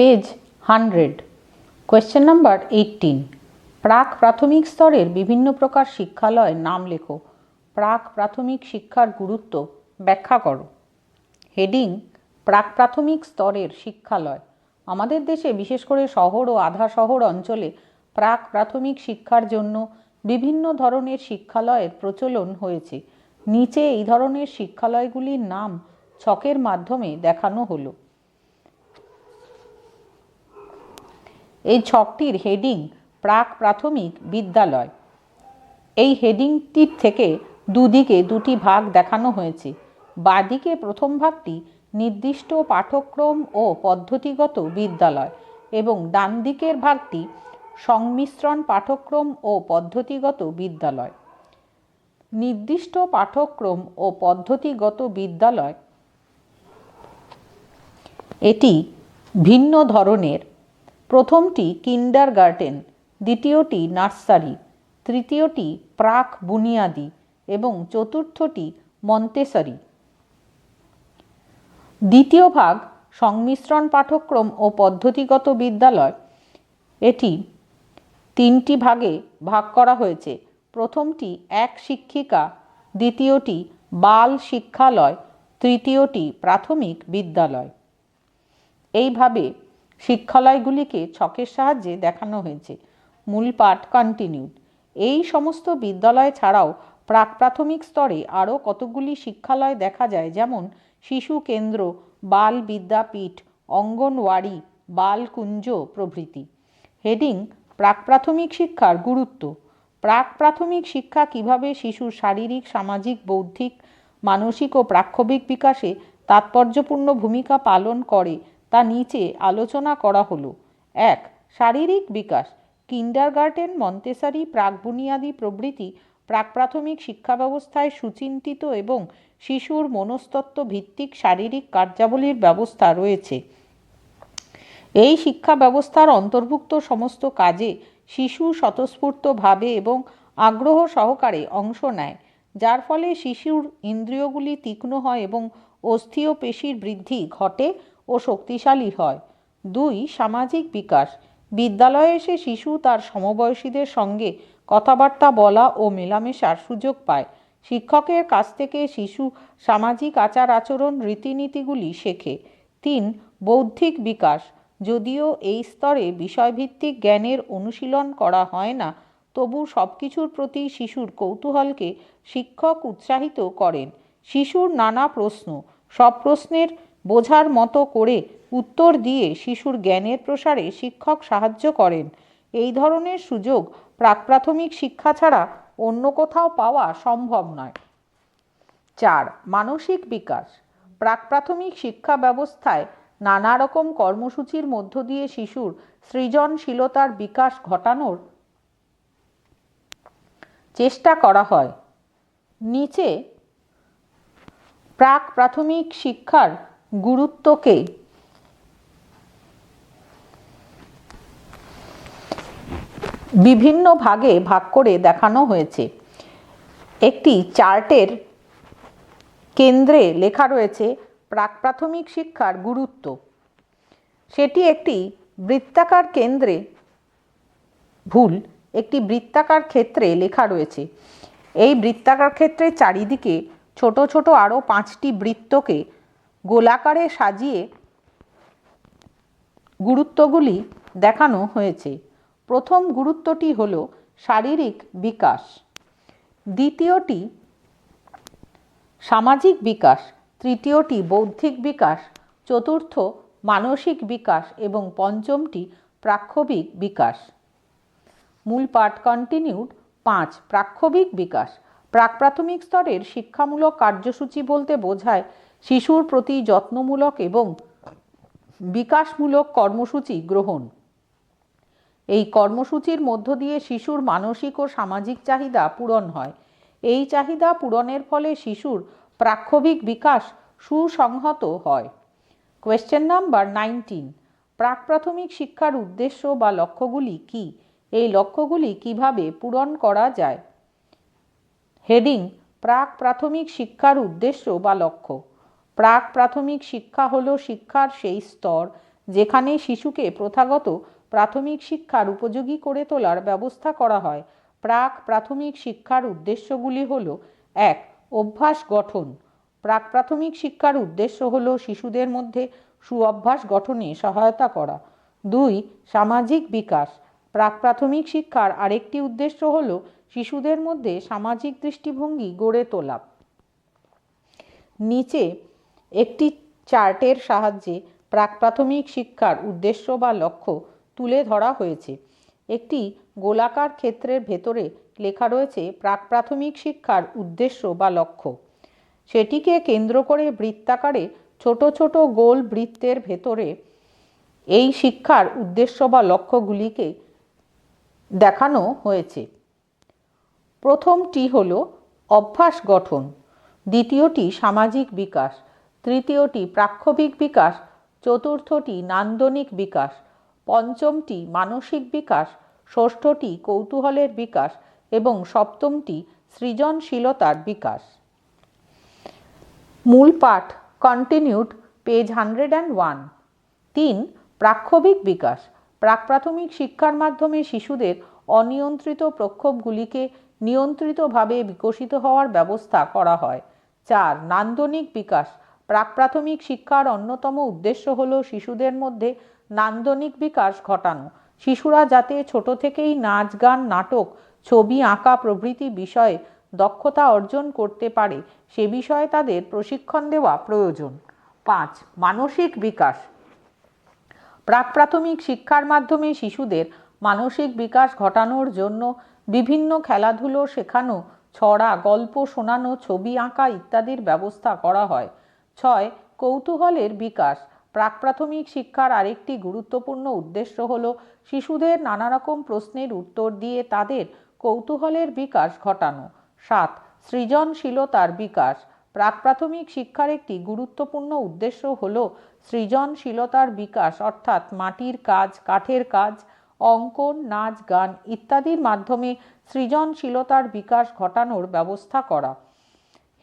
Page hundred. Question number eighteen প্রাক প্রাথমিক স্তরের বিভিন্ন প্রকার শিক্ষালয়ের নাম লেখো। প্রাক প্রাথমিক শিক্ষার গুরুত্ব ব্যাখ্যা করো। হেডিং, প্রাক প্রাথমিক স্তরের শিক্ষালয়। আমাদের দেশে বিশেষ করে শহর ও আধা শহর অঞ্চলে প্রাক প্রাথমিক শিক্ষার জন্য বিভিন্ন ধরনের শিক্ষালয়ের প্রচলন হয়েছে। নিচে এই ধরনের শিক্ষালয়গুলির নাম ছকের মাধ্যমে দেখানো হলো। এই ছকটির হেডিং প্রাক প্রাথমিক বিদ্যালয়। এই হেডিংটির থেকে দুদিকে দুটি ভাগ দেখানো হয়েছে। বাদিকে প্রথম ভাগটি নির্দিষ্ট পাঠক্রম ও পদ্ধতিগত বিদ্যালয় এবং ডান দিকের ভাগটি সংমিশ্রণ পাঠক্রম ও পদ্ধতিগত বিদ্যালয়। নির্দিষ্ট পাঠক্রম ও পদ্ধতিগত বিদ্যালয়। এটি ভিন্ন ধরনের প্রথমটি কিন্ডার গার্ডেন দ্বিতীয়টি নার্সারি, তৃতীয়টি প্রাক বুনিয়াদি এবং চতুর্থটি মন্তেসরি। দ্বিতীয় ভাগ সংমিশ্রণ পাঠক্রম ও পদ্ধতিগত বিদ্যালয়। এটি তিনটি ভাগে ভাগ করা হয়েছে। প্রথমটি এক শিক্ষিকা, দ্বিতীয়টি বাল শিক্ষালয়, তৃতীয়টি প্রাথমিক বিদ্যালয়। এইভাবে শিক্ষালয়গুলিকে ছকের সাহায্যে দেখানো হয়েছে। মূল পাঠ কন্টিনিউড এই সমস্ত বিদ্যালয় ছাড়াও প্রাক প্রাথমিক স্তরে আরও কতগুলি শিক্ষালয় দেখা যায়, যেমন শিশু কেন্দ্র, বাল বিদ্যাপীঠ, অঙ্গনওয়াড়ি বালকুঞ্জ প্রভৃতি। হেডিং প্রাক প্রাথমিক শিক্ষার গুরুত্ব। প্রাক প্রাথমিক শিক্ষা কীভাবে শিশুর শারীরিক, সামাজিক, বৌদ্ধিক, মানসিক ও প্রাক্ষবিক বিকাশে তাৎপর্যপূর্ণ ভূমিকা পালন করে তা নিচে আলোচনা করা হলো। এক, শারীরিক বিকাশ। কিন্ডারগার্টেন, মন্তেসারি প্রাক বুনিয়াদি প্রভৃতি প্রাক প্রাথমিক শিক্ষা ব্যবস্থায় সুচিন্তিত এবং শিশুর মনস্তত্ত্ব ভিত্তিক শারীরিক কার্যাবলীর ব্যবস্থা রয়েছে। এই শিক্ষা ব্যবস্থার অন্তর্ভুক্ত সমস্ত কাজে শিশু স্বতঃস্ফূর্তভাবে এবং আগ্রহ সহকারে অংশ নেয়, যার ফলে শিশুর ইন্দ্রিয়গুলি তীক্ষ্ণ হয় এবং অস্থি ও পেশির বৃদ্ধি ঘটে ও শক্তিশালী হয়। দুই, সামাজিক বিকাশ। বিদ্যালয়ে এসে শিশু তার সমবয়সীদের সঙ্গে কথাবার্তা বলা ও মেলামেশার সুযোগ পায়। শিক্ষকের কাছ থেকে শিশু সামাজিক আচার আচরণ, রীতিনীতিগুলি শেখে। তিন, বৌদ্ধিক বিকাশ। যদিও এই স্তরে বিষয়ভিত্তিক জ্ঞানের অনুশীলন করা হয় না, তবু সব কিছুর প্রতি শিশুর কৌতূহলকে শিক্ষক উৎসাহিত করেন। শিশুর নানা প্রশ্ন। সব প্রশ্নের বোঝার মতো করে উত্তর দিয়ে শিশুর জ্ঞানের প্রসারে শিক্ষক সাহায্য করেন। এই ধরনের সুযোগ প্রাক প্রাথমিক শিক্ষা ছাড়া অন্য কোথাও পাওয়া সম্ভব নয়। চার, মানসিক বিকাশ। প্রাক প্রাথমিক শিক্ষা ব্যবস্থায় নানা রকম কর্মসূচির মধ্য দিয়ে শিশুর সৃজনশীলতার বিকাশ ঘটানোর চেষ্টা করা হয়। নিচে প্রাক প্রাথমিক শিক্ষার গুরুত্বকে? বিভিন্ন ভাগে ভাগ করে দেখানো হয়েছে। একটি চার্টের কেন্দ্রে লেখা রয়েছে, প্রাক প্রাথমিক শিক্ষার গুরুত্ব। সেটি একটি বৃত্তাকার কেন্দ্রে ভুল, একটি বৃত্তাকার ক্ষেত্রে লেখা রয়েছে। এই বৃত্তাকার ক্ষেত্রের চারিদিকে ছোট ছোট আরও পাঁচটি বৃত্তকে গোলাকারে সাজিয়ে গুরুত্বগুলি দেখানো হয়েছে। প্রথম গুরুত্বটি হল শারীরিক বিকাশ। দ্বিতীয়টি সামাজিক বিকাশ। তৃতীয়টি বৌদ্ধিক বিকাশ। চতুর্থ মানসিক বিকাশ এবং পঞ্চমটি প্রাক্ষবিক বিকাশ। মূল পাঠ কন্টিনিউড পাঁচ, প্রাক্ষবিক বিকাশ। প্রাক প্রাথমিক স্তরের শিক্ষামূলক কার্যসূচি বলতে বোঝায় শিশুর প্রতি যত্নমূলক এবং বিকাশমূলক কর্মসূচি গ্রহণ। এই কর্মসূচির মধ্য দিয়ে শিশুর মানসিক ও সামাজিক চাহিদা পূরণ হয়। এই চাহিদা পূরণের ফলে শিশুর প্রাক্ষবিক বিকাশ সুসংহত হয়। কোয়েশ্চেন নাম্বার নাইনটিন প্রাক প্রাথমিক শিক্ষার উদ্দেশ্য বা লক্ষ্যগুলি কি? এই লক্ষ্যগুলি কীভাবে পূরণ করা যায়? হেডিং প্রাক প্রাথমিক শিক্ষার উদ্দেশ্য বা লক্ষ্য। প্রাক প্রাথমিক শিক্ষা হল শিক্ষার সেই স্তর, যেখানে শিশুকে প্রথাগত প্রাথমিক শিক্ষার উপযোগী করে তোলার ব্যবস্থা করা হয়। প্রাক প্রাথমিক শিক্ষার উদ্দেশ্যগুলি হল, এক, অভ্যাস গঠন। প্রাক প্রাথমিক শিক্ষার উদ্দেশ্য হল শিশুদের মধ্যে সুঅভ্যাস গঠনে সহায়তা করা। দুই, সামাজিক বিকাশ। প্রাক প্রাথমিক শিক্ষার আরেকটি উদ্দেশ্য হল শিশুদের মধ্যে সামাজিক দৃষ্টিভঙ্গি গড়ে তোলা। নিচে একটি চার্টের সাহায্যে প্রাক প্রাথমিক শিক্ষার উদ্দেশ্য বা লক্ষ্য তুলে ধরা হয়েছে। একটি গোলাকার ক্ষেত্রের ভেতরে লেখা রয়েছে প্রাক প্রাথমিক শিক্ষার উদ্দেশ্য বা লক্ষ্য। সেটিকে কেন্দ্র করে বৃত্তাকারে ছোট ছোট গোল বৃত্তের ভেতরে এই শিক্ষার উদ্দেশ্য বা লক্ষ্যগুলিকে দেখানো হয়েছে। প্রথমটি হল অভ্যাস গঠন, দ্বিতীয়টি সামাজিক বিকাশ তৃতীয়টি প্রাক্ষবিক বিকাশ, চতুর্থটি নান্দনিক বিকাশ, পঞ্চমটি মানসিক বিকাশ, ষষ্ঠটি কৌতূহলের বিকাশ এবং সপ্তমটি সৃজনশীলতার বিকাশ। মূল পাঠ continued page hundred and one তিন, প্রাক্ষবিক বিকাশ প্রাক প্রাথমিক শিক্ষার মাধ্যমে শিশুদের অনিয়ন্ত্রিত প্রক্ষোভগুলিকে নিয়ন্ত্রিতভাবে বিকশিত হওয়ার ব্যবস্থা করা হয়। চার, নান্দনিক বিকাশ প্রাক প্রাথমিক শিক্ষার অন্যতম উদ্দেশ্য হল শিশুদের মধ্যে নান্দনিক বিকাশ ঘটানো। শিশুরা যাতে ছোট থেকেই নাচ, গান, নাটক, ছবি আঁকা প্রভৃতি বিষয়ে দক্ষতা অর্জন করতে পারে, সে বিষয়ে তাদের প্রশিক্ষণ দেওয়া প্রয়োজন। পাঁচ, মানসিক বিকাশ। প্রাক প্রাথমিক শিক্ষার মাধ্যমে শিশুদের মানসিক বিকাশ ঘটানোর জন্য বিভিন্ন খেলাধুলো শেখানো, ছড়া, গল্প শোনানো, ছবি আঁকা ইত্যাদির ব্যবস্থা করা হয়। ছয়, কৌতূহলের বিকাশ। প্রাক প্রাথমিক শিক্ষার আরেকটি গুরুত্বপূর্ণ উদ্দেশ্য হল, শিশুদের নানা রকম প্রশ্নের উত্তর দিয়ে তাদের কৌতূহলের বিকাশ ঘটানো। সাত, সৃজনশীলতার বিকাশ। প্রাক প্রাথমিক শিক্ষার একটি গুরুত্বপূর্ণ উদ্দেশ্য হল, সৃজনশীলতার বিকাশ, অর্থাৎ মাটির কাজ, কাঠের কাজ, অঙ্কন, নাচ, গান ইত্যাদির মাধ্যমে সৃজনশীলতার বিকাশ ঘটানোর ব্যবস্থা করা।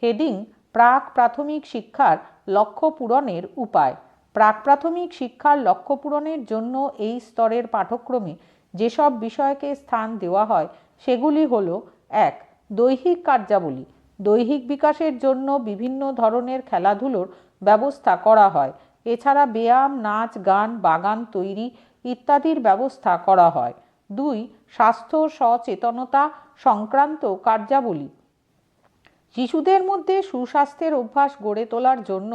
হেডিং প্রাক প্রাথমিক শিক্ষার লক্ষ্য পূরণের উপায়। প্রাক প্রাথমিক শিক্ষার লক্ষ্য পূরণের জন্য এই স্তরের পাঠক্রমে যেসব বিষয়কে স্থান দেওয়া হয়, সেগুলি হল, এক, দৈহিক কার্যাবলী। দৈহিক বিকাশের জন্য বিভিন্ন ধরনের খেলাধুলোর ব্যবস্থা করা হয়। এছাড়া ব্যায়াম, নাচ, গান, বাগান তৈরি ইত্যাদির ব্যবস্থা করা হয়। দুই, স্বাস্থ্য সচেতনতা সংক্রান্ত কার্যাবলী। শিশুদের মধ্যে সুস্বাস্থ্যের অভ্যাস গড়ে তোলার জন্য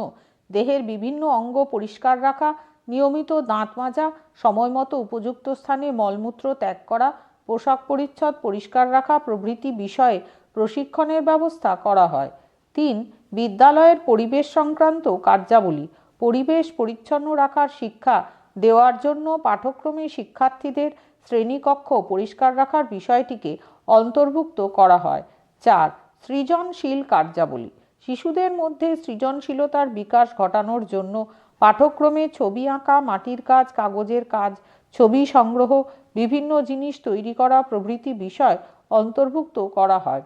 দেহের বিভিন্ন অঙ্গ পরিষ্কার রাখা, নিয়মিত দাঁত মাজা, সময়মতো উপযুক্ত স্থানে মলমূত্র ত্যাগ করা, পোশাক পরিচ্ছদ পরিষ্কার রাখা প্রভৃতি বিষয়ে প্রশিক্ষণের ব্যবস্থা করা হয়। তিন, বিদ্যালয়ের পরিবেশ সংক্রান্ত কার্যাবলী, পরিবেশ পরিচ্ছন্ন রাখার শিক্ষা দেওয়ার জন্য পাঠক্রমে শিক্ষার্থীদের শ্রেণীকক্ষ পরিষ্কার রাখার বিষয়টিকে অন্তর্ভুক্ত করা হয়। চার সৃজনশীল কার্যাবলী। শিশুদের মধ্যে সৃজনশীলতার বিকাশ ঘটানোর জন্য পাঠক্রমে ছবি আঁকা, মাটির কাজ, কাগজের কাজ, ছবি সংগ্রহ, বিভিন্ন জিনিস তৈরি করা প্রভৃতি বিষয় অন্তর্ভুক্ত করা হয়।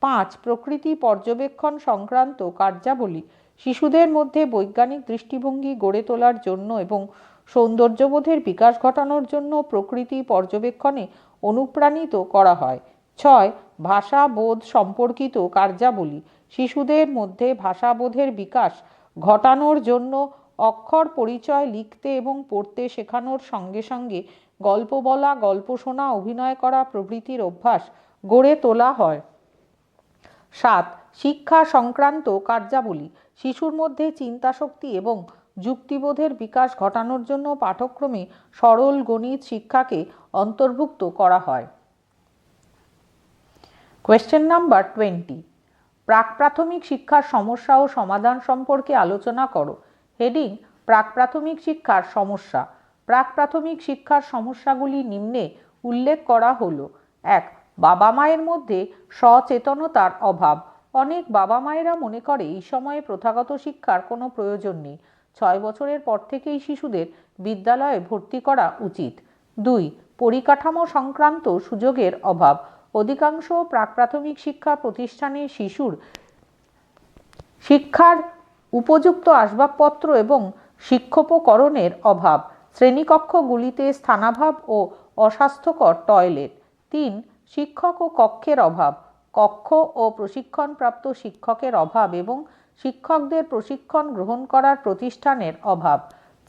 পাঁচ, প্রকৃতি পর্যবেক্ষণ সংক্রান্ত কার্যাবলী। শিশুদের মধ্যে বৈজ্ঞানিক দৃষ্টিভঙ্গি গড়ে তোলার জন্য এবং সৌন্দর্যবোধের বিকাশ ঘটানোর জন্য প্রকৃতি পর্যবেক্ষণে অনুপ্রাণিত করা হয়। ছয় ভাষা বোধ সম্পর্কিত কার্যাবলী। শিশুদের মধ্যে ভাষাবোধের বিকাশ ঘটানোর জন্য অক্ষর পরিচয় লিখতে এবং পড়তে শেখানোর সঙ্গে সঙ্গে গল্প বলা, গল্প শোনা, অভিনয় করা প্রভৃতির অভ্যাস গড়ে তোলা হয়। সাত, শিক্ষা সংক্রান্ত কার্যাবলী। শিশুর মধ্যে চিন্তাশক্তি এবং যুক্তিবোধের বিকাশ ঘটানোর জন্য পাঠক্রমে সরল গণিত শিক্ষাকে অন্তর্ভুক্ত করা হয়। কোয়েশ্চেন নাম্বার টোয়েন্টি প্রাক প্রাথমিক শিক্ষার সমস্যা ও সমাধান সম্পর্কে আলোচনা করো। হেডিং প্রাক প্রাথমিক শিক্ষার সমস্যা। প্রাক প্রাথমিক শিক্ষার সমস্যাগুলি নিম্নে উল্লেখ করা হলো। এক, বাবা মায়ের মধ্যে সচেতনতার অভাব। অনেক বাবা মায়েরা মনে করে এই সময়ে প্রথাগত শিক্ষার কোনো প্রয়োজন নেই। ছয় বছরের পর থেকেই শিশুদের বিদ্যালয়ে ভর্তি করা উচিত। দুই, পরিকাঠামো সংক্রান্ত সুযোগের অভাব। অধিকাংশ প্রাক প্রাথমিক শিক্ষা প্রতিষ্ঠানে শিশুর শিক্ষার উপযুক্ত আসবাবপত্র এবং শিক্ষোপকরণের অভাব, শ্রেণীকক্ষগুলিতে স্থানাভাব ও অস্বাস্থ্যকর টয়লেট। তিন, শিক্ষক ও কক্ষের অভাব, কক্ষ ও প্রশিক্ষণপ্রাপ্ত শিক্ষকের অভাব এবং শিক্ষকদের প্রশিক্ষণ গ্রহণ করার প্রতিষ্ঠানের অভাব।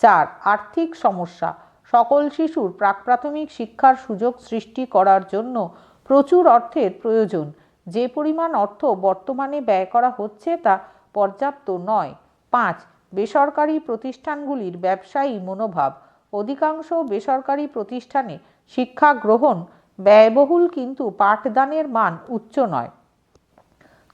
চার, আর্থিক সমস্যা, সকল শিশুর প্রাক প্রাথমিক শিক্ষার সুযোগ সৃষ্টি করার জন্য প্রচুর অর্থের প্রয়োজন। যে পরিমাণ অর্থ বর্তমানে ব্যয় করা হচ্ছে তা পর্যাপ্ত নয়। পাঁচ, বেসরকারি প্রতিষ্ঠানগুলির ব্যবসায়ী মনোভাব। অধিকাংশ বেসরকারি প্রতিষ্ঠানে শিক্ষা গ্রহণ ব্যয়বহুল কিন্তু পাঠদানের মান উচ্চ নয়।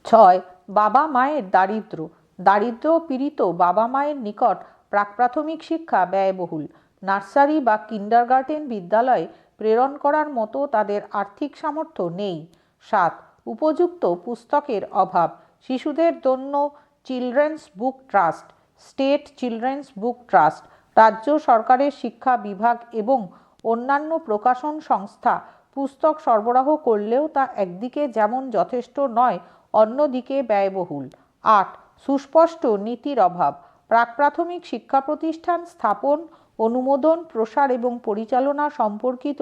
ছয়, বাবা মায়ের দারিদ্র। দারিদ্র পীড়িত বাবা মায়ের নিকট প্রাক প্রাথমিক শিক্ষা ব্যয়বহুল। নার্সারি বা কিন্ডারগার্টেন বিদ্যালয়ে প্রেরণ করার মতো তাদের আর্থিক সামর্থ্য নেই। সাত, উপযুক্ত পুস্তকের অভাব। শিশুদের জন্য children's book trust, state children's book trust, রাজ্য সরকারের শিক্ষা বিভাগ এবং অন্যান্য প্রকাশন সংস্থা পুস্তক সরবরাহ করলেও তা একদিকে যেমন যথেষ্ট নয়, অন্যদিকে ব্যয়বহুল। আট, সুস্পষ্ট নীতির অভাব। প্রাক প্রাথমিক শিক্ষা প্রতিষ্ঠান স্থাপন অনুমোদন, প্রসার এবং পরিচালনা সম্পর্কিত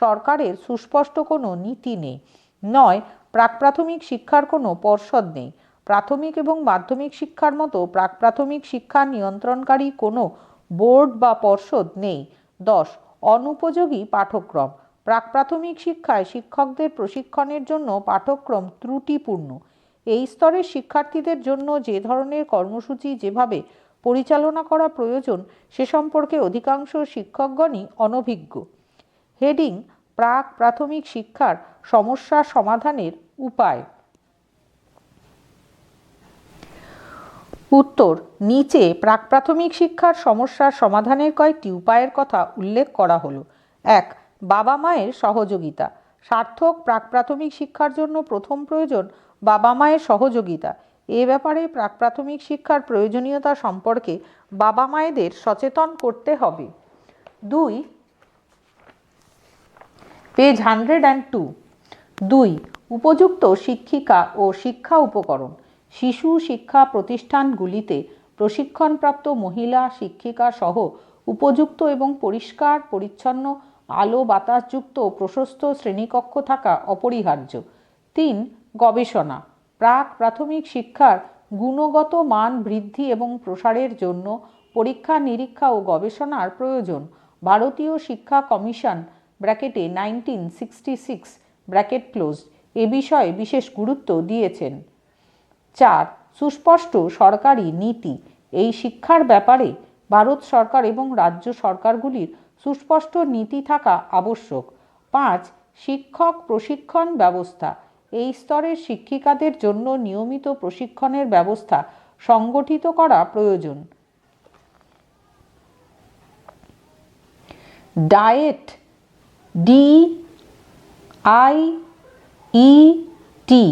সরকারের সুস্পষ্ট কোনো নীতি নেই। নয় প্রাক প্রাথমিক শিক্ষার কোনো পর্ষদ নেই। প্রাথমিক এবং মাধ্যমিক শিক্ষার মতো প্রাক প্রাথমিক শিক্ষা নিয়ন্ত্রণকারী কোনো বোর্ড বা পর্ষদ নেই। দশ, অনুপযোগী পাঠ্যক্রম। প্রাক প্রাথমিক শিক্ষায় শিক্ষকদের প্রশিক্ষণের জন্য পাঠ্যক্রম ত্রুটিপূর্ণ। এই স্তরের শিক্ষার্থীদের জন্য যে ধরনের কর্মসূচি যেভাবে পরিচালনা করা প্রয়োজন সে সম্পর্কে অধিকাংশ শিক্ষকগণই অনভিজ্ঞ। হেডিং, প্রাক প্রাথমিক শিক্ষার সমস্যা সমাধানের উপায়। উত্তর, নিচে প্রাক প্রাথমিক শিক্ষার সমস্যার সমাধানের কয়েকটি উপায়ের কথা উল্লেখ করা হলো। এক, বাবা মায়ের সহযোগিতা। সার্থক প্রাক প্রাথমিক শিক্ষার জন্য প্রথম প্রয়োজন বাবা মায়ের সহযোগিতা। এ ব্যাপারে প্রাক প্রাথমিক শিক্ষার প্রয়োজনীয়তা সম্পর্কে বাবা মায়েদের সচেতন করতে হবে। দুই পেজ হান্ড্রেড অ্যান্ড টু দুই, উপযুক্ত শিক্ষিকা ও শিক্ষা উপকরণ। শিশু শিক্ষা প্রতিষ্ঠানগুলিতে প্রশিক্ষণপ্রাপ্ত মহিলা শিক্ষিকা সহ উপযুক্ত এবং পরিষ্কার, পরিচ্ছন্ন, আলো বাতাসযুক্ত প্রশস্ত শ্রেণীকক্ষ থাকা অপরিহার্য। তিন, গবেষণা। প্রাক প্রাথমিক শিক্ষার গুণগত মান বৃদ্ধি এবং প্রসারের জন্য পরীক্ষা, নিরীক্ষা ও গবেষণার প্রয়োজন। ভারতীয় শিক্ষা কমিশন, ব্র্যাকেটে nineteen sixty six, bracket close এ বিষয়ে বিশেষ গুরুত্ব দিয়েছেন। চার, সুস্পষ্ট সরকারি নীতি। এই শিক্ষার ব্যাপারে ভারত সরকার এবং রাজ্য সরকারগুলির সুস্পষ্ট নীতি থাকা আবশ্যক। পাঁচ, শিক্ষক প্রশিক্ষণ ব্যবস্থা। এই স্তরের শিক্ষিকাদের জন্য নিয়মিত প্রশিক্ষণের ব্যবস্থা সংগঠিত করা প্রয়োজন। DIET D I E T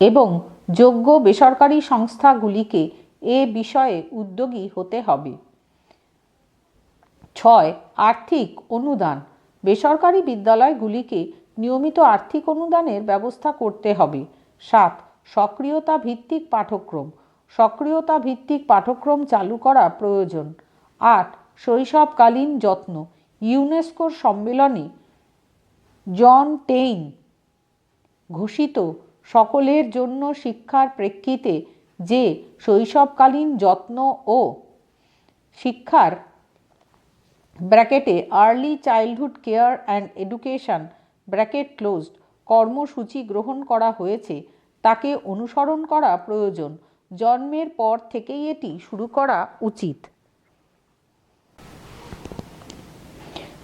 এবং যোগ্য বেসরকারি সংস্থাগুলিকে এ বিষয়ে উদ্যোগী হতে হবে। ছয়, আর্থিক অনুদান। বেসরকারি বিদ্যালয়গুলিকে নিয়মিত আর্থিক অনুদানের ব্যবস্থা করতে হবে। সাত, সক্রিয়তা ভিত্তিক পাঠ্যক্রম সক্রিয়তা ভিত্তিক পাঠ্যক্রম চালু করা প্রয়োজন। আট, শৈশবকালীন যত্ন। ইউনেস্কোর সম্মেলনে জন টেইন ঘোষিত, সকলের জন্য শিক্ষার প্রেক্ষিতে যে শৈশবকালীন যত্ন ও শিক্ষার ব্র্যাকেটে early childhood care and education bracket closed, কর্মসূচি গ্রহণ করা হয়েছে, তাকে অনুসরণ করা প্রয়োজন। জন্মের পর থেকেই এটি শুরু করা উচিত।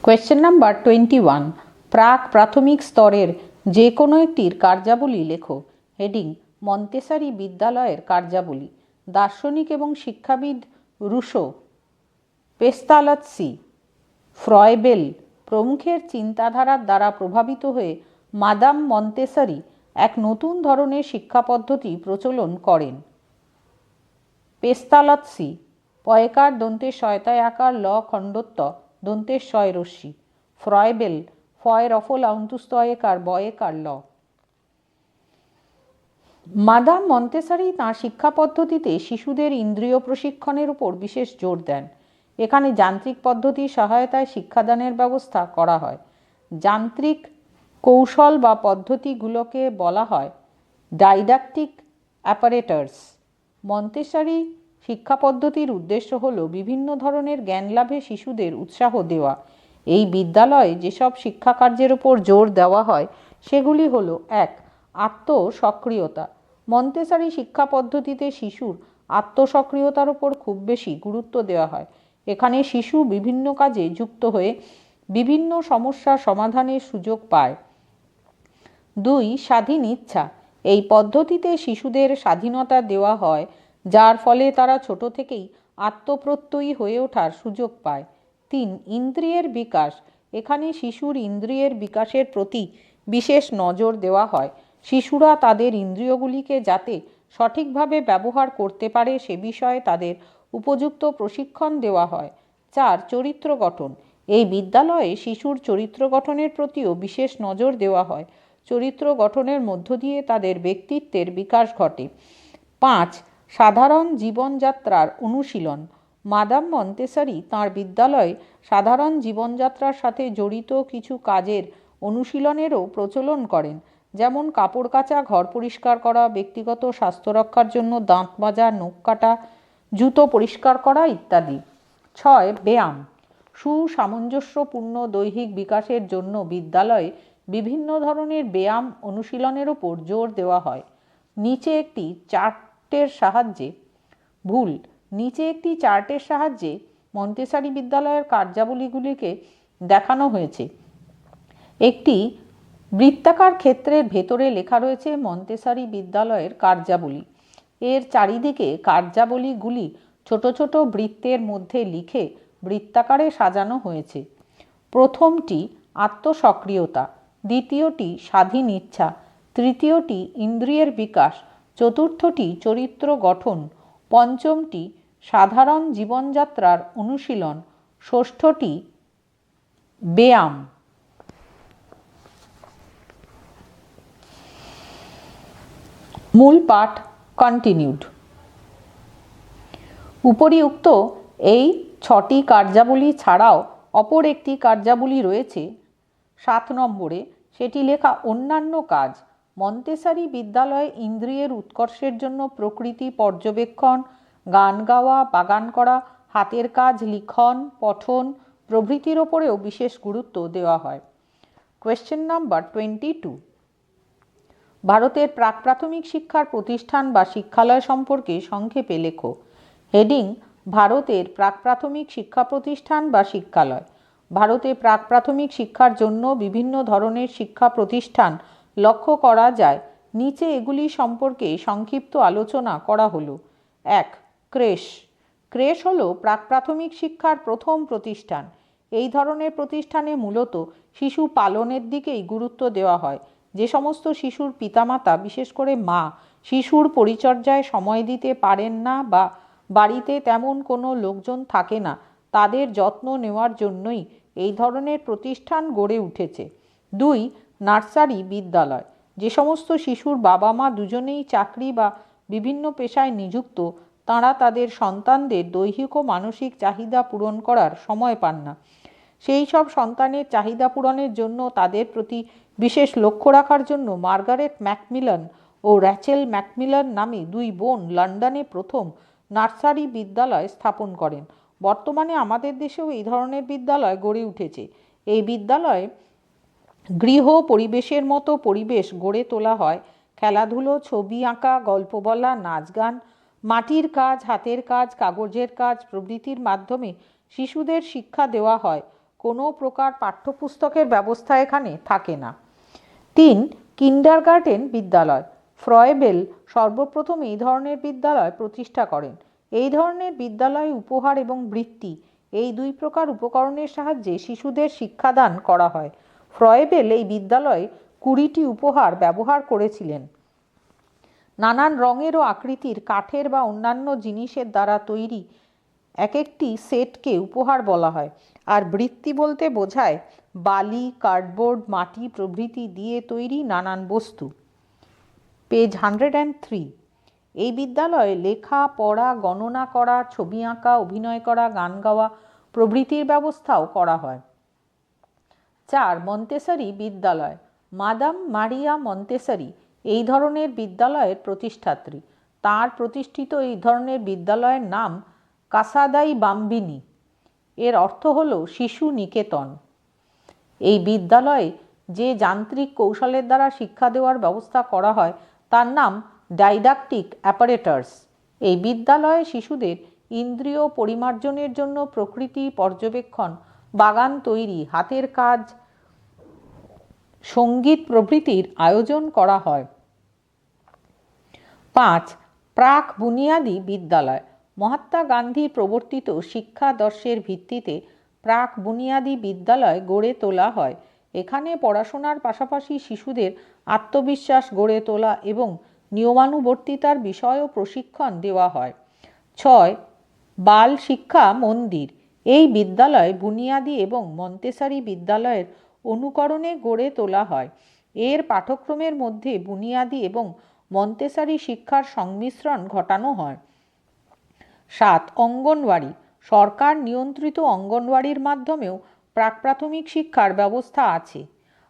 কোয়েশ্চেন নাম্বার টোয়েন্টি ওয়ান প্রাক প্রাথমিক স্তরের যে কোনো একটির কার্যাবলী লেখো। হেডিং মন্তেসারি বিদ্যালয়ের কার্যাবলী। দার্শনিক এবং শিক্ষাবিদ রুশো। পেস্তালৎসি। ফ্রয়বেল। প্রমুখের চিন্তাধারার দ্বারা প্রভাবিত হয়ে মাদাম মন্তেসারি এক নতুন ধরনের শিক্ষা পদ্ধতি প্রচলন করেন। পেস্তালৎসি, পয়কার দন্তের শয়তায় আকার ল খণ্ডত্ব দন্তের শয় রশ্মি, ফ্রয়বেল ফয় রফল অন্তুস্তয়েকার বয়েকার ল। মাদাম মন্তেসারি তাঁর শিক্ষা পদ্ধতিতে শিশুদের ইন্দ্রিয় প্রশিক্ষণের উপর বিশেষ জোর দেন। এখানে যান্ত্রিক পদ্ধতির সহায়তায় শিক্ষাদানের ব্যবস্থা করা হয়। যান্ত্রিক কৌশল বা পদ্ধতিগুলোকে বলা হয় ডাইডাকটিক অ্যাপারেটার্স মন্তেসারি শিক্ষা পদ্ধতির উদ্দেশ্য হল বিভিন্ন ধরনের জ্ঞান লাভে শিশুদের উৎসাহ দেওয়া। এই বিদ্যালয়ে যেসব শিক্ষা কার্যের ওপর জোর দেওয়া হয়, সেগুলি হল এক, আত্মসক্রিয়তা। মন্তেসারি শিক্ষা পদ্ধতিতে শিশুর আত্মসক্রিয়তার ওপর খুব বেশি গুরুত্ব দেওয়া হয়। এখানে শিশু বিভিন্ন কাজে যুক্ত হয়ে বিভিন্ন সমস্যা সমাধানের সুযোগ পায়। দুই, স্বাধীন ইচ্ছা। এই পদ্ধতিতে শিশুদের স্বাধীনতা দেওয়া হয়, যার ফলে তারা ছোট থেকেই আত্মপ্রত্যয়ী হয়ে ওঠার সুযোগ পায়। তিন, ইন্দ্রিয়ের বিকাশ। এখানে শিশুর ইন্দ্রিয়ের বিকাশের প্রতি বিশেষ নজর দেওয়া হয়। শিশুরা তাদের ইন্দ্রিয়গুলিকে যাতে সঠিকভাবে ব্যবহার করতে পারে সে বিষয়ে তাদের উপযুক্ত প্রশিক্ষণ দেওয়া হয়। চার, চরিত্র গঠন। এই বিদ্যালয়ে শিশুর চরিত্র গঠনের প্রতিও বিশেষ নজর দেওয়া হয়। চরিত্র গঠনের মধ্য দিয়ে তাদের ব্যক্তিত্বের বিকাশ ঘটে। পাঁচ, সাধারণ জীবনযাত্রার অনুশীলন। মাদাম মন্তেসারি তাঁর বিদ্যালয়ে সাধারণ জীবনযাত্রার সাথে জড়িত কিছু কাজের অনুশীলনেরও প্রচলন করেন। যেমন কাপড় কাচা, ঘর পরিষ্কার করা, ব্যক্তিগত স্বাস্থ্য রক্ষার জন্য দাঁত মাজা, নখ কাটা জুতো পরিষ্কার করা ইত্যাদি। ছয়, ব্যায়াম। সুসামঞ্জস্যপূর্ণ দৈহিক বিকাশের জন্য বিদ্যালয়ে বিভিন্ন ধরনের ব্যায়াম অনুশীলনের ওপর জোর দেওয়া হয়। নিচে একটি চার্টের সাহায্যে। ভুল। নিচে একটি চার্টের সাহায্যে মন্তেসারি বিদ্যালয়ের কার্যাবলীগুলিকে দেখানো হয়েছে। একটি বৃত্তাকার ক্ষেত্রের ভেতরে লেখা রয়েছে মন্তেসারি বিদ্যালয়ের কার্যাবলী। এর চারিদিকে কার্যাবলীগুলি ছোট ছোট বৃত্তের মধ্যে লিখে বৃত্তাকারে সাজানো হয়েছে। প্রথমটি আত্মসক্রিয়তা, দ্বিতীয়টি স্বাধীন ইচ্ছা, তৃতীয়টি ইন্দ্রিয়ের বিকাশ, চতুর্থটি চরিত্র গঠন, পঞ্চমটি সাধারণ জীবনযাত্রার অনুশীলন, ষষ্ঠটি ব্যায়াম। মূল পাঠ কন্টিনিউড উপরিউক্ত এই ছটি কার্যাবলী ছাড়াও অপর একটি কার্যাবলী রয়েছে, সাত নম্বরে। সেটি লেখা অন্যান্য কাজ, মন্তেসারি বিদ্যালয়ে ইন্দ্রিয়ের উৎকর্ষের জন্য প্রকৃতি পর্যবেক্ষণ, গান গাওয়া, বাগান করা, হাতের কাজ, লিখন, পঠন প্রভৃতির ওপরেও বিশেষ গুরুত্ব দেওয়া হয়। কোয়েশ্চেন নাম্বার টোয়েন্টি টু ভারতের প্রাক প্রাথমিক শিক্ষার প্রতিষ্ঠান বা শিক্ষালয় সম্পর্কে সংক্ষেপে লেখো। হেডিং, ভারতের প্রাক প্রাথমিক শিক্ষা প্রতিষ্ঠান বা শিক্ষালয়। ভারতে প্রাক প্রাথমিক শিক্ষার জন্য বিভিন্ন ধরনের শিক্ষা প্রতিষ্ঠান লক্ষ্য করা যায়। নিচে এগুলি সম্পর্কে সংক্ষিপ্ত আলোচনা করা হলো। এক, ক্রেশ। ক্রেশ হলো প্রাক প্রাথমিক শিক্ষার প্রথম প্রতিষ্ঠান। এই ধরনের প্রতিষ্ঠানে মূলত শিশু পালনের দিকেই গুরুত্ব দেওয়া হয়। যে সমস্ত শিশুর পিতামাতা, বিশেষ করে মা, শিশুর পরিচর্যায় সময় দিতে পারেন না বা বাড়িতে তেমন কোনো লোকজন থাকে না, তাদের যত্ন নেওয়ার জন্যই এই ধরনের প্রতিষ্ঠান গড়ে উঠেছে। দুই, নার্সারি বিদ্যালয়। যে সমস্ত শিশুর বাবা মা দুজনেই চাকরি বা বিভিন্ন পেশায় নিযুক্ত, তাঁরা তাদের সন্তানদের দৈহিক ও মানসিক চাহিদা পূরণ করার সময় পান না। সেই সব সন্তানের চাহিদা পূরণের জন্য তাদের প্রতি বিশেষ লক্ষ্য রাখার জন্য মার্গারেট ম্যাকমিলন ও র্যাচেল ম্যাকমিলন নামে দুই বোন লন্ডনে প্রথম নার্সারি বিদ্যালয় স্থাপন করেন। বর্তমানে আমাদের দেশেও এই ধরনের বিদ্যালয় গড়ে উঠেছে। এই বিদ্যালয়ে গৃহ পরিবেশের মতো পরিবেশ গড়ে তোলা হয়। খেলাধুলো, ছবি আঁকা, গল্প বলা, নাচ গান, মাটির কাজ, হাতের কাজ, কাগজের কাজ প্রভৃতির মাধ্যমে শিশুদের শিক্ষা দেওয়া হয়। কোনো প্রকার পাঠ্যপুস্তকের ব্যবস্থা এখানে থাকে না। তিন, কিন্ডারগার্টেন বিদ্যালয়। ফ্রয়েবেল সর্বপ্রথম এই ধরনের বিদ্যালয় প্রতিষ্ঠা করেন। এই ধরনের বিদ্যালয় উপহার এবং বৃত্তি এই দুই প্রকার উপকরণের সাহায্যে শিশুদের শিক্ষাদান করা হয়। ফ্রয়েবেল এই বিদ্যালয়ে কুড়িটি উপহার ব্যবহার করেছিলেন। নানান রঙের ও আকৃতির কাঠের বা অন্যান্য জিনিসের দ্বারা তৈরি এক একটি সেটকে উপহার বলা হয়। আর বৃত্তি বলতে বোঝায় বালি, কার্ডবোর্ড, মাটি প্রভৃতি দিয়ে তৈরি নানান বস্তু। Page hundred and three. এই বিদ্যালয়ে লেখা, পড়া, গণনা করা, ছবি আঁকা, অভিনয় করা, গান গাওয়া প্রভৃতির ব্যবস্থাও করা হয়। চার, মন্তেসরি বিদ্যালয়। মাদাম মারিয়া মন্তেসরি এই ধরনের বিদ্যালয়ের প্রতিষ্ঠাত্রী। তার প্রতিষ্ঠিত এই ধরনের বিদ্যালয়ের নাম কাসাদাই বাম্বিনী। এর অর্থ হল শিশু নিকেতন। এই বিদ্যালয়ে যে যান্ত্রিক কৌশলের দ্বারা শিক্ষা দেওয়ার ব্যবস্থা করা হয়, তার নাম ডাইডাকটিক অ্যাপারেটার্স। এই বিদ্যালয়ে শিশুদের ইন্দ্রিয় পরিমার্জনের জন্য প্রকৃতি পর্যবেক্ষণ, বাগান তৈরি, হাতের কাজ, সংগীত প্রভৃতির আয়োজন করা হয়। পাঁচ প্রাক বুনিয়াদি বিদ্যালয়। মহাত্মা গান্ধী প্রবর্তিত শিক্ষাদর্শের ভিত্তিতে প্রাক বুনিয়াদি বিদ্যালয় গড়ে তোলা হয়। এখানে পড়াশোনার পাশাপাশি শিশুদের আত্মবিশ্বাস গড়ে তোলা এবং নিয়মানুবর্তিতার বিষয়ও প্রশিক্ষণ দেওয়া হয়। ছয়, বাল শিক্ষা মন্দির। এই বিদ্যালয় বুনিয়াদি এবং মন্তেসারি বিদ্যালয়ের অনুকরণে গড়ে তোলা হয়। এর পাঠ্যক্রমের মধ্যে বুনিয়াদি এবং মন্তেসারি শিক্ষার সংমিশ্রণ ঘটানো হয়। সাত, অঙ্গনওয়াড়ি। সরকার নিয়ন্ত্রিত অঙ্গনওয়াড়ির মাধ্যমেও প্রাক প্রাথমিক শিক্ষার ব্যবস্থা আছে।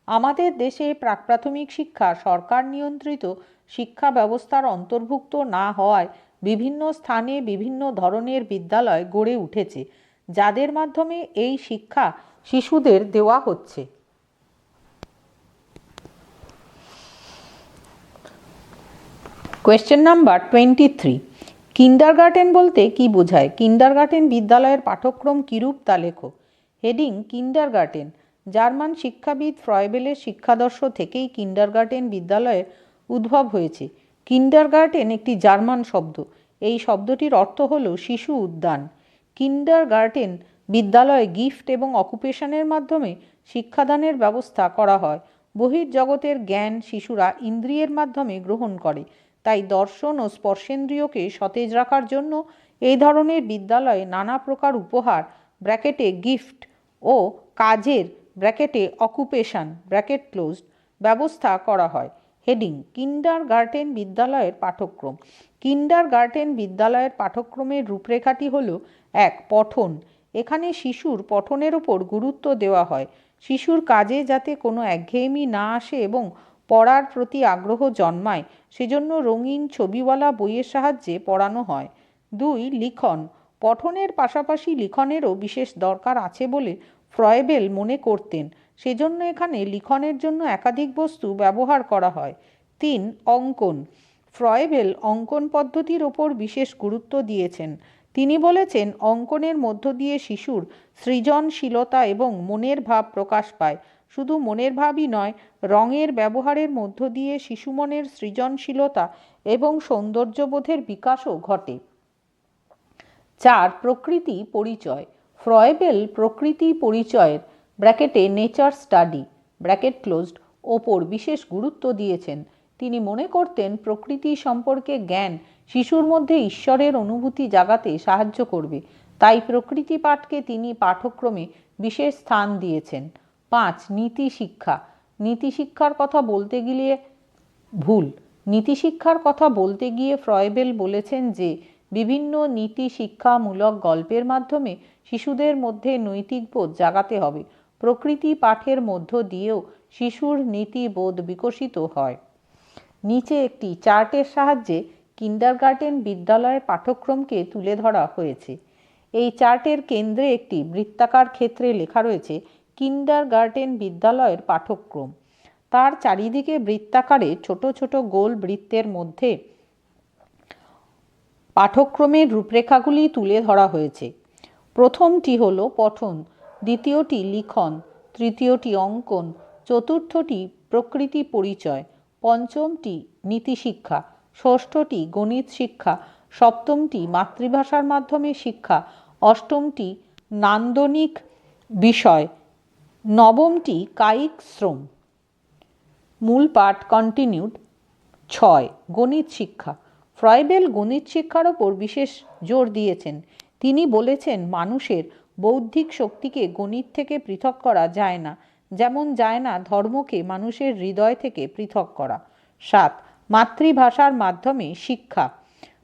আমাদের দেশে প্রাক প্রাথমিক শিক্ষা সরকার নিয়ন্ত্রিত শিক্ষা ব্যবস্থার অন্তর্ভুক্ত না হওয়ায় বিভিন্ন স্থানে বিভিন্ন ধরনের বিদ্যালয় গড়ে উঠেছে, যাদের মাধ্যমে এই শিক্ষা শিশুদের দেওয়া হচ্ছে। Question number twenty three kindergarten বলতে কি বোঝায়? কিন্ডার গার্ডেন বিদ্যালয়ের পাঠ্যক্রম কিরূপ তা লেখো হেডিং কিন্ডার গার্ডেন জার্মান শিক্ষাবিদ ফ্রয়েবেলের শিক্ষাদর্শ থেকেই কিন্ডার গার্ডেন বিদ্যালয়ের উদ্ভব হয়েছে। কিন্ডার গার্ডেন একটি জার্মান শব্দ। এই শব্দটির অর্থ হল শিশু উদ্যান। কিন্ডার গার্ডেন বিদ্যালয়ে গিফট এবং অকুপেশনের মাধ্যমে শিক্ষাদানের ব্যবস্থা করা হয়। বহির্জগতের জ্ঞান শিশুরা ইন্দ্রিয়ের মাধ্যমে গ্রহণ করে। তাই দর্শন ও স্পর্শেন্দ্রিয়কে সতেজ রাখার জন্য এই ধরনের বিদ্যালয়ে নানা প্রকার উপহার, ব্র্যাকেটে গিফট ও কাজের ব্র্যাকেটে অকুপেশন, ব্র্যাকেট ক্লোজড, ব্যবস্থা করা হয়। হেডিং কিন্ডার গার্টেন বিদ্যালয়ের পাঠ্যক্রম। কিন্ডার গার্টেন বিদ্যালয়ের পাঠ্যক্রমের রূপরেখাটি হল এক, পঠন। এখানে শিশুর পঠনের ওপর গুরুত্ব দেওয়া হয়। শিশুর কাজে যাতে কোনো একঘেয়েমি না আসে এবং পড়ার প্রতি আগ্রহ জন্মায়, সেজন্য রঙিন ছবিওয়ালা বইয়ের সাহায্যে পড়ানো হয়। দুই, লিখন। পঠনের পাশাপাশি লিখনেরও বিশেষ দরকার আছে বলে ফ্রয়েবেল মনে করতেন, সেজন্য এখানে লিখনের জন্য একাধিক বস্তু ব্যবহার করা হয়। তিন, অঙ্কন। ফ্রয়েবেল অঙ্কন পদ্ধতির ওপর বিশেষ গুরুত্ব দিয়েছেন। তিনি বলেছেন, অঙ্কনের মধ্য দিয়ে শিশুর সৃজনশীলতা এবং মনের ভাব প্রকাশ পায়। শুধু মনের ভাবই নয়, রঙের ব্যবহারের মধ্য দিয়ে শিশু মনের সৃজনশীলতা এবং সৌন্দর্যবোধের বিকাশও ঘটে। চার, প্রকৃতি পরিচয়। ফ্রয়েবেল প্রকৃতি পরিচয়ের ব্র্যাকেটে নেচার স্টাডি, ব্র্যাকেট ক্লোজড, ওপর বিশেষ গুরুত্ব দিয়েছেন। তিনি মনে করতেন প্রকৃতি সম্পর্কে জ্ঞান শিশুর মধ্যে ঈশ্বরের অনুভূতি জাগাতে সাহায্য করবে। তাই প্রকৃতি পাঠকে তিনি পাঠক্রমে বিশেষ স্থান দিয়েছেন। পাঁচ, নীতি শিক্ষা। নীতি শিক্ষার কথা বলতে গেলে ভুল। নীতি শিক্ষার কথা বলতে গিয়ে ফ্রয়েবেল বলেছেন যে, বিভিন্ন নীতি শিক্ষামূলক গল্পের মাধ্যমে শিশুদের মধ্যে নৈতিক বোধ জাগাতে হবে। প্রকৃতি পাঠের মধ্য দিয়েও শিশুর নীতিবোধ বিকশিত হয়। নিচে একটি চার্টের সাহায্যে কিন্ডারগার্টেন বিদ্যালয়ের পাঠ্যক্রমকে তুলে ধরা হয়েছে। এই চার্টের কেন্দ্রে একটি বৃত্তাকার ক্ষেত্রে লেখা রয়েছে কিন্ডার গার্ডেন বিদ্যালয়ের পাঠ্যক্রম। তার চারিদিকে বৃত্তাকারে ছোট ছোট গোল বৃত্তের মধ্যে পাঠ্যক্রমের রূপরেখাগুলি তুলে ধরা হয়েছে। প্রথমটি হল পঠন, দ্বিতীয়টি লিখন, তৃতীয়টি অঙ্কন, চতুর্থটি প্রকৃতি পরিচয়, পঞ্চমটি নীতিশিক্ষা, ষষ্ঠটি গণিত শিক্ষা, সপ্তমটি মাতৃভাষার মাধ্যমে শিক্ষা, অষ্টমটি নান্দনিক বিষয় নবমটি কায়িক শ্রম। মূল পাঠ কন্টিনিউড ছয়, গণিত শিক্ষা। ফ্রয়েবেল গণিত শিক্ষার ওপর বিশেষ জোর দিয়েছেন। তিনি বলেছেন, মানুষের বৌদ্ধিক শক্তিকে গণিত থেকে পৃথক করা যায় না, যেমন যায় না ধর্মকে, মানুষের হৃদয় থেকে পৃথক করা। সাত, মাতৃভাষার মাধ্যমে শিক্ষা।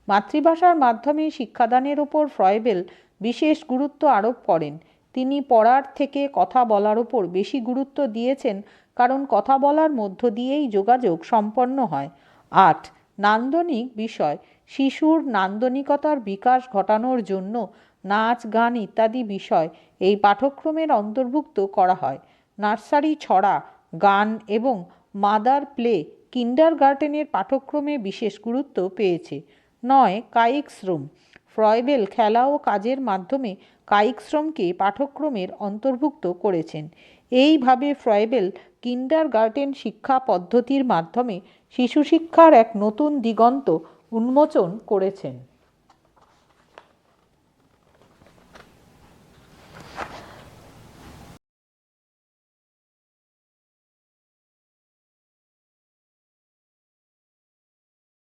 মাতৃভাষার মাধ্যমে শিক্ষাদানের ওপর ফ্রয়েবেল বিশেষ গুরুত্ব আরোপ করেন। তিনি পড়ার থেকে কথা বলার ওপর বেশি গুরুত্ব দিয়েছেন, কারণ কথা বলার মধ্য দিয়েই যোগাযোগ সম্পন্ন হয়। আট, নান্দনিক বিষয়, শিশুর নান্দনিকতার বিকাশ ঘটানোর জন্য নাচ, গান ইত্যাদি বিষয় এই পাঠ্যক্রমের অন্তর্ভুক্ত করা হয়। নার্সারি ছড়া, গান এবং মাদার প্লে কিন্ডার গার্ডেনের পাঠ্যক্রমে বিশেষ গুরুত্ব পেয়েছে। নয়, কায়িক শ্রম ফ্রয়েবেল খেলা ও কাজের মাধ্যমে কায়িক শ্রমকে পাঠক্রমের অন্তর্ভুক্ত করেছেন। এইভাবে ফ্রয়বেল কিন্ডার গার্ডেন শিক্ষা পদ্ধতির মাধ্যমে শিশু শিক্ষার এক নতুন দিগন্ত উন্মোচন করেছেন।